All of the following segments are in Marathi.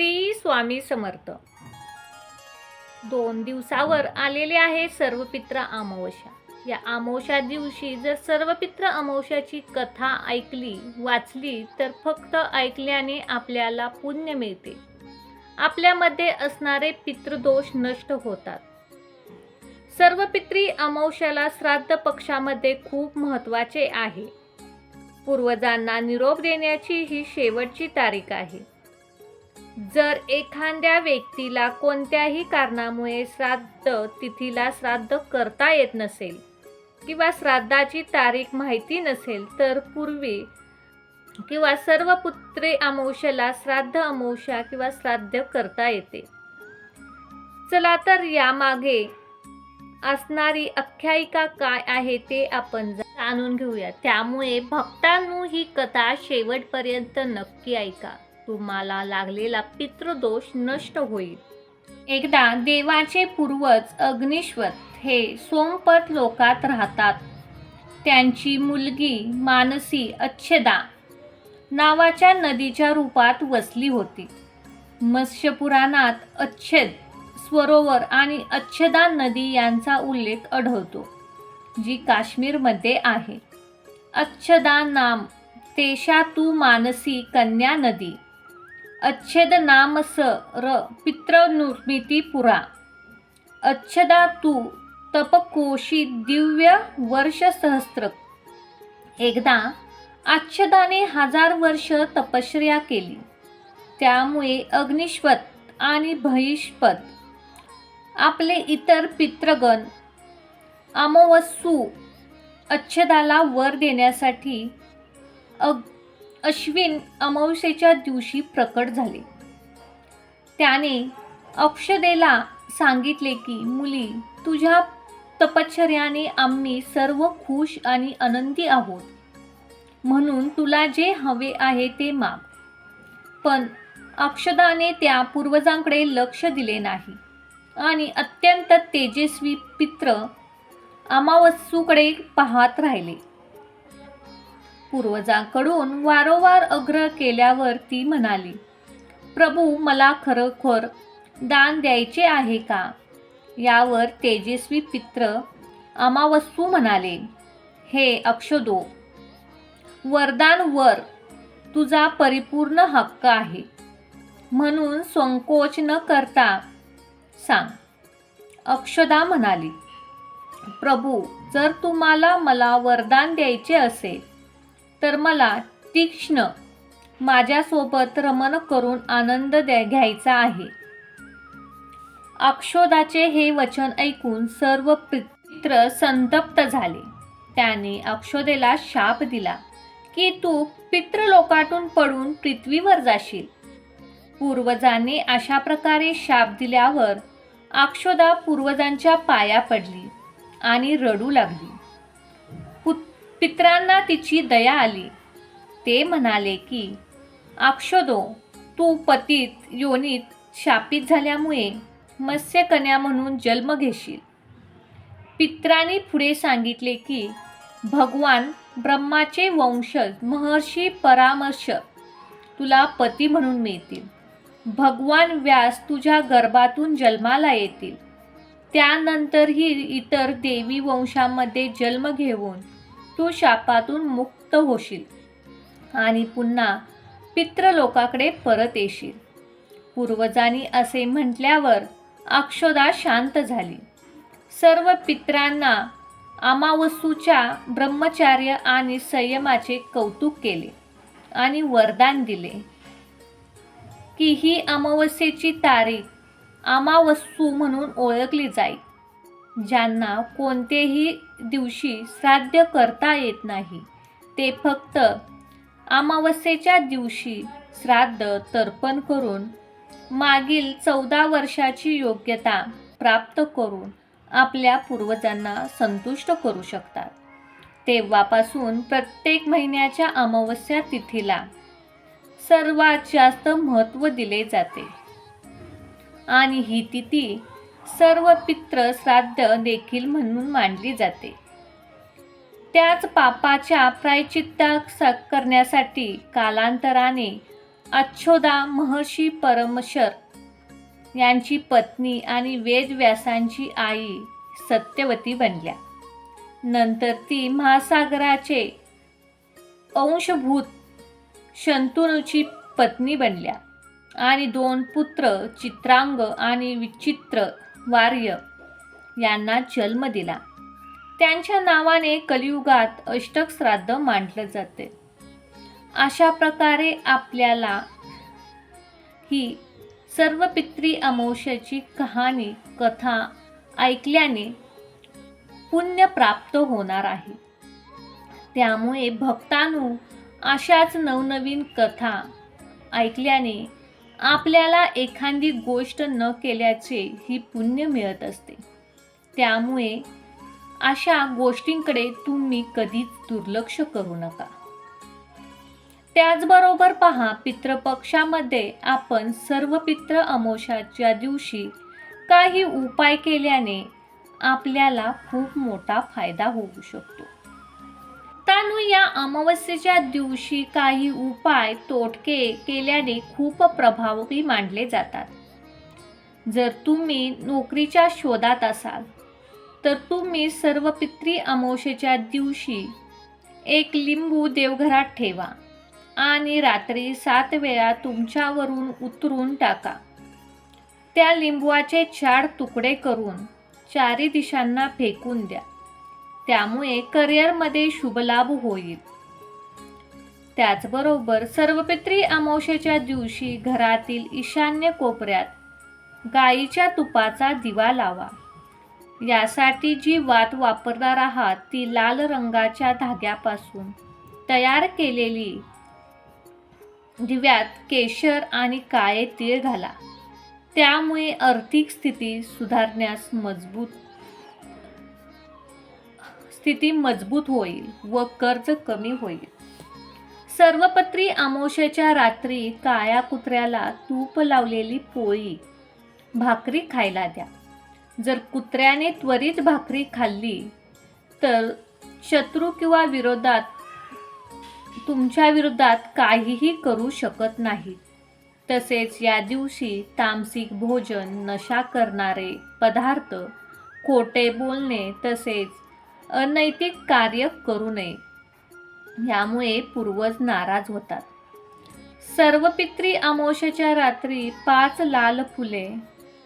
श्री स्वामी समर्थ. दोन दिवसावर आलेले आहे सर्व पित्र अमावस्या. या अमावस्या दिवशी जर सर्व पित्र अमावस्याची कथा ऐकली वाचली तर फक्त ऐकल्याने आपल्याला पुण्य मिळते. आपल्यामध्ये असणारे पितृदोष नष्ट होतात. सर्व पित्री अमावस्याला श्राद्ध पक्षामध्ये खूप महत्त्वाचे आहे. पूर्वजांना निरोप देण्याची ही शेवटची तारीख आहे. जर एखाद्या व्यक्तीला कोणत्याही कारणामुळे श्राद्ध तिथीला श्राद्ध करता येत नसेल किंवा श्राद्धाची तारीख माहिती नसेल तर पूर्वी किंवा सर्व पुत्रे अमावस्याला श्राद्ध अमावस्या किंवा श्राद्ध करता येते. चला तर यामागे असणारी आख्यायिका काय आहे ते आपण जाणून घेऊया. त्यामुळे भक्तांनू ही कथा शेवटपर्यंत नक्की ऐका. तुम्हाला लागलेला पितृदोष नष्ट होईल. एकदा देवाचे पूर्वज अग्निश्वत हे सोमपत लोकात राहतात. त्यांची मुलगी मानसी अच्छदा नावाच्या नदीच्या रूपात वसली होती. मत्स्यपुराणात अच्छेद सरोवर आणि अच्छदा नदी यांचा उल्लेख आढळतो जी काश्मीरमध्ये आहे. अच्छदा नाम तेशा तू मानसी कन्या नदी. अच्छेद नाम स र पितृनिर्मिती पुरा अच्छदा तू तपकोशी दिव्य वर्ष सहस्त्र एकदा अच्छदाने हजार वर्ष तपश्चर्या केली. त्यामुळे अग्निश्वत आणि भहिष्पत आपले इतर पितृगण अमावस्सू अच्छदाला वर देण्यासाठी अग अश्विन अमावस्येच्या दिवशी प्रकट झाले. त्याने अक्षदेला सांगितले की मुली तुझ्या तपश्चर्याने आम्ही सर्व खुश आणि आनंदी आहोत. म्हणून तुला जे हवे आहे ते माग. पण अक्षदाने त्या पूर्वजांकडे लक्ष दिले नाही. आणि अत्यंत तेजस्वी पित्र अमावस्सूकडे पाहत राहिले. पूर्वजांकडून वारंवार आग्रह केल्यावर ती म्हणाली प्रभू मला खरोखर दान द्यायचे आहे का यावर तेजस्वी पित्र अमावस्सू म्हणाले हे अक्षदो वरदान वर तुझा परिपूर्ण हक्क आहे. म्हणून संकोच न करता सांग अक्षदा म्हणाली प्रभू जर तुम्हाला मला वरदान द्यायचे असेल तर मला तीक्ष्ण माझ्यासोबत रमण करून आनंद द्या घ्यायचा आहे. अक्षोदाचे हे वचन ऐकून सर्व पित्र संतप्त झाले. त्याने अक्षोदेला शाप दिला की तू पितृलोकातून पडून पृथ्वीवर जाशील. पूर्वजांनी अशा प्रकारे शाप दिल्यावर अक्षोदा पूर्वजांच्या पाया पडली आणि रडू लागली. पित्रांना तिची दया आली. ते म्हणाले की अक्षदो तू पतीत योनीत शापित झाल्यामुळे मत्स्यकन्या म्हणून जन्म घेशील. पित्रांनी पुढे सांगितले की भगवान ब्रह्माचे वंशज महर्षी परामर्श तुला पती म्हणून मिळतील. भगवान व्यास तुझ्या गर्भातून जन्माला येतील. त्यानंतरही इतर देवी वंशामध्ये जन्म घेऊन तू शापातून मुक्त होशील आणि पुन्हा पितृलोकाकडे परत येशील. पूर्वजांनी असे म्हटल्यावर अक्षोदा शांत झाली. सर्व पित्रांना अमावस्सूच्या ब्रह्मचार्य आणि संयमाचे कौतुक केले आणि वरदान दिले की ही अमावस्येची तारीख अमावस्सू म्हणून ओळखली जाईल. ज्यांना कोणतेही दिवशी श्राद्ध करता येत नाही. ते फक्त अमावस्येच्या दिवशी श्राद्ध तर्पण करून मागील चौदा वर्षाची योग्यता प्राप्त करून आपल्या पूर्वजांना संतुष्ट करू शकतात. तेव्हापासून प्रत्येक महिन्याच्या अमावस्या तिथीला सर्वात जास्त महत्त्व दिले जाते. आणि ही तिथी सर्व पित्र श्राद्ध देखील म्हणून मानली जाते. त्याच पापाच्या प्रायचित्ता करण्यासाठी कालांतराने अच्छोदा महर्षी परमशर यांची पत्नी आणि वेदव्यासांची आई सत्यवती बनल्या. नंतर ती महासागराचे अंशभूत शंतनूची पत्नी बनल्या आणि दोन पुत्र चित्रांग आणि विचित्र वार्य यांना जन्म दिला. त्यांच्या नावाने कलियुगात अष्टक श्राद्ध मांडलं जाते. अशा प्रकारे आपल्याला ही सर्व पित्री अमावस्याची कहाणी कथा ऐकल्याने पुण्य प्राप्त होणार आहे. त्यामुळे भक्तांनो अशाच नवनवीन कथा ऐकल्याने आपल्याला एखादी गोष्ट न केल्याचे ही पुण्य मिळत असते. त्यामुळे अशा गोष्टींकडे तुम्ही कधीच दुर्लक्ष करू नका. त्याचबरोबर पहा पितृपक्षामध्ये आपण सर्व पितृ अमोशाच्या दिवशी काही उपाय केल्याने आपल्याला खूप मोठा फायदा होऊ शकतो. तानू या अमावस्येच्या दिवशी काही उपाय तोटके केल्याने खूप प्रभावी मानले जातात. जर तुम्ही नोकरीच्या शोधात असाल तर तुम्ही सर्व पित्री अमावस्येच्या दिवशी एक लिंबू देवघरात ठेवा आणि रात्री सात वेळा तुमच्यावरून उतरून टाका. त्या लिंबूचे चार तुकडे करून चारी दिशांना फेकून द्या. त्यामुळे करिअरमध्ये शुभलाभ होईल. त्याचबरोबर सर्वपित्री अमावस्येच्या दिवशी घरातील ईशान्य कोपऱ्यात गाईच्या तुपाचा दिवा लावा. यासाठी जी वात वापरणार आहात ती लाल रंगाच्या धाग्यापासून तयार केलेली दिव्यात केशर आणि काळे तीळ घाला. त्यामुळे आर्थिक स्थिती सुधारण्यास मजबूत स्थिती मजबूत होईल व कर्ज कमी होईल. सर्वपत्री अमावस्येच्या रात्री काळ्या कुत्र्याला तूप लावलेली पोळी. भाकरी खायला द्या. जर कुत्र्याने त्वरित भाकरी खाल्ली तर शत्रू किंवा विरोधात तुमच्या विरोधात काहीही करू शकत नाही. तसेच या दिवशी तामसिक भोजन नशा करणारे पदार्थ खोटे बोलणे तसेच अनैतिक कार्य करू नये. यामुळे पूर्वज नाराज होतात. सर्व पित्री अमावस्येच्या रात्री पाच लाल फुले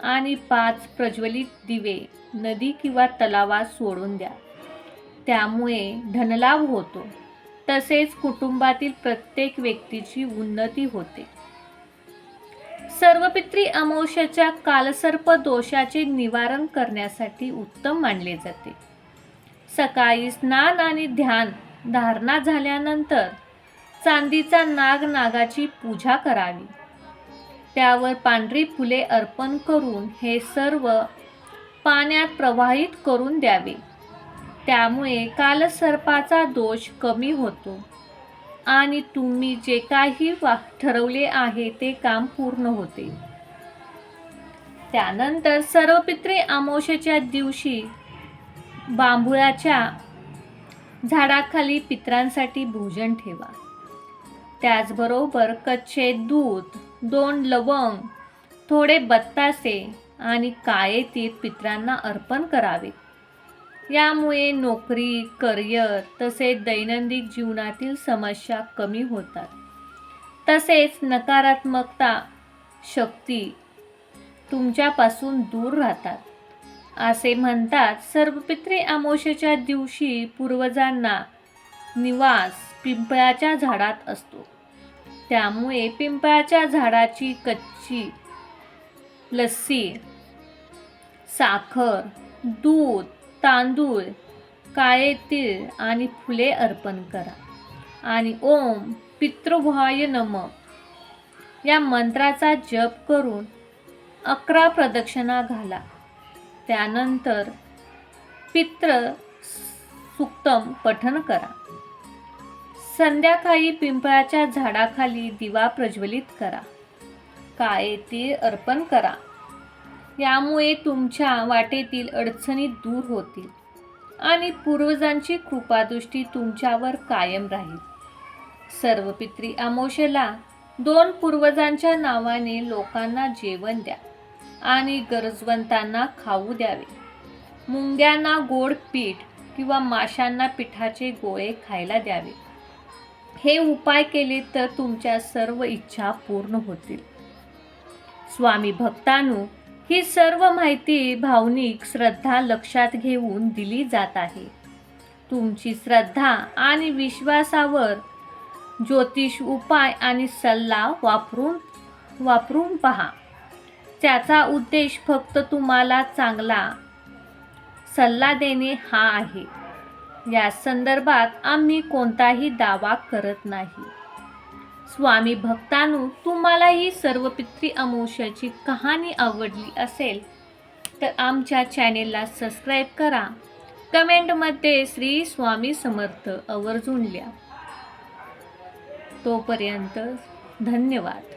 आणि पाच प्रज्वलित दिवे नदी किंवा तलावात सोडून द्या. त्यामुळे धनलाभ होतो. तसेच कुटुंबातील प्रत्येक व्यक्तीची उन्नती होते. सर्वपित्री अमावस्याच्या कालसर्प दोषाचे निवारण करण्यासाठी उत्तम मानले जाते. सकाळी स्नान आणि ध्यान धारणा झाल्यानंतर चांदीचा नाग नागाची पूजा करावी. त्यावर पांढरी फुले अर्पण करून हे सर्व पाण्यात प्रवाहित करून द्यावे. त्यामुळे कालसर्पाचा दोष कमी होतो आणि तुम्ही जे काही वा ठरवले आहे ते काम पूर्ण होते. त्यानंतर सर्व पित्रे दिवशी बांबुळाच्या झाडाखाली पित्रांसाठी भोजन ठेवा. त्याचबरोबर कच्चे दूध दोन लवंग थोडे बत्तासे आणि काळे तीर पित्रांना अर्पण करावे. यामुळे नोकरी करिअर तसेच दैनंदिन जीवनातील समस्या कमी होतात. तसेच नकारात्मकता शक्ती तुमच्यापासून दूर राहतात. असे म्हणतात. सर्व आमोशेच्या दिवशी पूर्वजांना निवास पिंपळाच्या झाडात असतो. त्यामुळे पिंपळाच्या झाडाची कच्ची लस्सी साखर दूध तांदूळ काळे तीळ आणि फुले अर्पण करा. आणि ओम पितृभाय नम. या मंत्राचा जप करून अकरा प्रदक्षिणा घाला. त्यानंतर पित्र सुक्तम पठन करा. संध्याकाळी पिंपळाच्या झाडाखाली दिवा प्रज्वलित करा. काळे तीळ अर्पण करा. यामुळे तुमच्या वाटेतील अडचणी दूर होतील आणि पूर्वजांची कृपादृष्टी तुमच्यावर कायम राहील. सर्व पित्री अमोशेला दोन पूर्वजांच्या नावाने लोकांना जेवण द्या. आणि गरजवंतांना खाऊ द्यावे. मुंग्यांना गोड पीठ किंवा माशांना पिठाचे गोळे खायला द्यावे. हे उपाय केले तर तुमच्या सर्व इच्छा पूर्ण होतील. स्वामी भक्तानू ही सर्व माहिती भावनिक श्रद्धा लक्षात घेऊन दिली जात आहे. तुमची श्रद्धा आणि विश्वासावर ज्योतिष उपाय आणि सल्ला वापरून वापरून पहा. त्याचा उद्देश फक्त तुम्हाला चांगला सल्ला देणे हा आहे. या संदर्भात आम्ही कोणताही दावा करत नाही. स्वामी भक्तांनो तुम्हाला ही सर्व पितृ अमोशाची कहाणी आवडली असेल तर आमच्या चॅनेलला सबस्क्राईब करा. कमेंटमध्ये श्री स्वामी समर्थ आवर्जून लिहा. तोपर्यंत धन्यवाद.